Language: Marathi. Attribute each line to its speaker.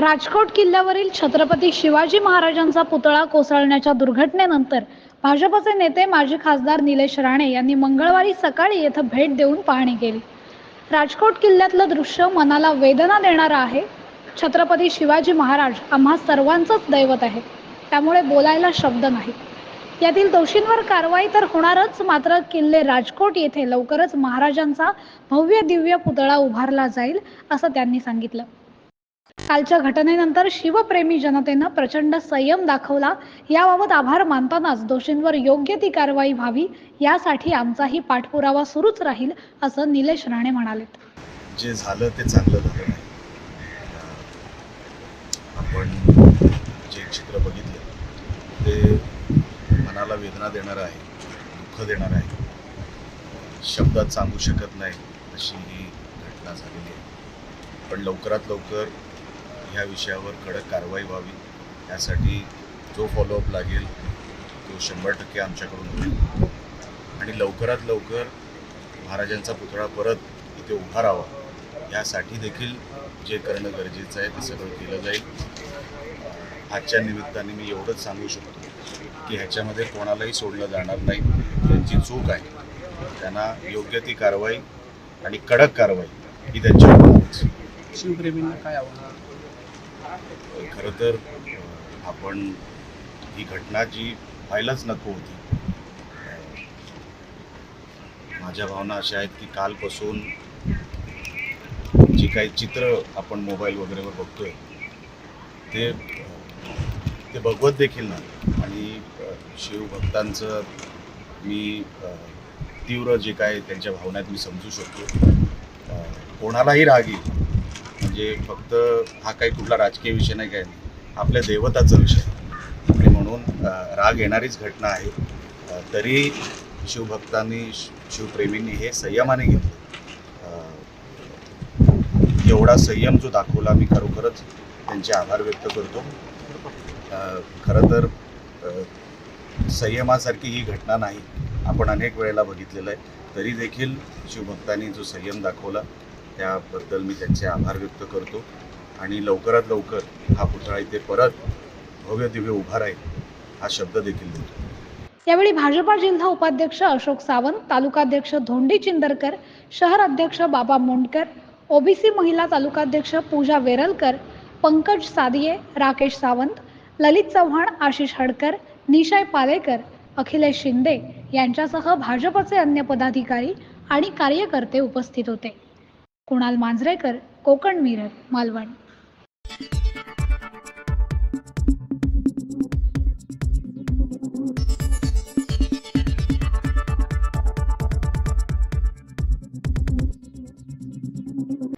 Speaker 1: राजकोट किल्ल्यावरील छत्रपती शिवाजी महाराजांचा पुतळा कोसळण्याच्या दुर्घटनेनंतर भाजपचे नेते माजी खासदार निलेश राणे यांनी मंगळवारी सकाळी येथे भेट देऊन पाहणी केली. राजकोट किल्ल्यातलं दृश्य मनाला वेदना देणारं आहे. छत्रपती शिवाजी महाराज आम्हा सर्वांचंच दैवत आहे त्यामुळे बोलायला शब्द नाही. यातील दोषींवर कारवाई तर होणारच मात्र किल्ले राजकोट येथे लवकरच महाराजांचा भव्य दिव्य पुतळा उभारला जाईल असं त्यांनी सांगितलं. कालच्या घटनेनंतर शिवप्रेमी जनतेनं प्रचंड संयम दाखवला. याबाबत आभार मानतानाच दोषींवर योग्य ती कारवाई व्हावी यासाठी आमचाही पाठपुरावा सुरूच राहील असं निलेश राणे म्हणाले
Speaker 2: जे झालं ते चांगलं झालं आपण जे चित्र बघितलं ते मनाला वेदना देणार आहे दुःख देणार आहे. शब्दात सांगू शकत नाही अशी ही घटना झालेली आहे. पण लवकरात लवकर ह्या विषयावर कडक कारवाई व्हावी यासाठी जो फॉलोअप लागेल तो शंभर टक्के आमच्याकडून होईल. आणि लवकरात लवकर महाराजांचा पुतळा परत इथे उभा राहावा यासाठी देखील जे करणं गरजेचं आहे ते सगळं केलं जाईल. आजच्या निमित्ताने मी एवढंच सांगू शकतो की ह्याच्यामध्ये कोणालाही सोडलं जाणार नाही. त्यांची चूक आहे. त्यांना योग्य ती कारवाई आणि कडक कारवाई ही त्यांच्या
Speaker 3: शिवप्रेमींना काय आव्हान?
Speaker 2: खरं तर आपण ही घटना जी व्हायलाच नको होती माझ्या भावना अशा आहेत की कालपासून जी काही चित्र आपण मोबाईल वगैरेवर बघतोय ते ते भगवत देखील नाही. आणि शिवभक्तांचं मी तीव्र जे काय त्यांच्या भावनात मी समजू शकतो. कोणालाही राग येईल म्हणजे फक्त हा काही कुठला राजकीय विषय नाही काय नाही. आपल्या दैवताचा विषय. आणि म्हणून राग येणारीच घटना आहे. तरी शिवभक्तांनी शि- शिवप्रेमींनी हे संयमाने घेतलं. एवढा संयम जो दाखवला मी खरोखरच त्यांचे आभार व्यक्त करतो. खरं तर संयमासारखी ही घटना नाही. आपण अनेक वेळेला बघितलेलं आहे. तरी देखील शिवभक्तांनी जो संयम दाखवला त्याबद्दल मी त्यांचे आभार व्यक्त करतो. आणि लवकरात लवकर हा पुतळा इथे परत भव्य दिव्य उभा राहील हा शब्द देखील देतो.
Speaker 1: यावेळी भाजपा जिल्हा उपाध्यक्ष अशोक सावंत तालुकाध्यक्ष धोंडी चिंदरकर शहर अध्यक्ष बाबा मुंडकर ओबीसी महिला तालुकाध्यक्ष पूजा वेरलकर पंकज सादिये राकेश सावंत ललित चव्हाण आशिष हडकर निशाय पालेकर अखिलेश शिंदे यांच्यासह भाजपचे अन्य पदाधिकारी आणि कार्यकर्ते उपस्थित होते. कुणाल मांजरेकर कोकण मिरर मालवण.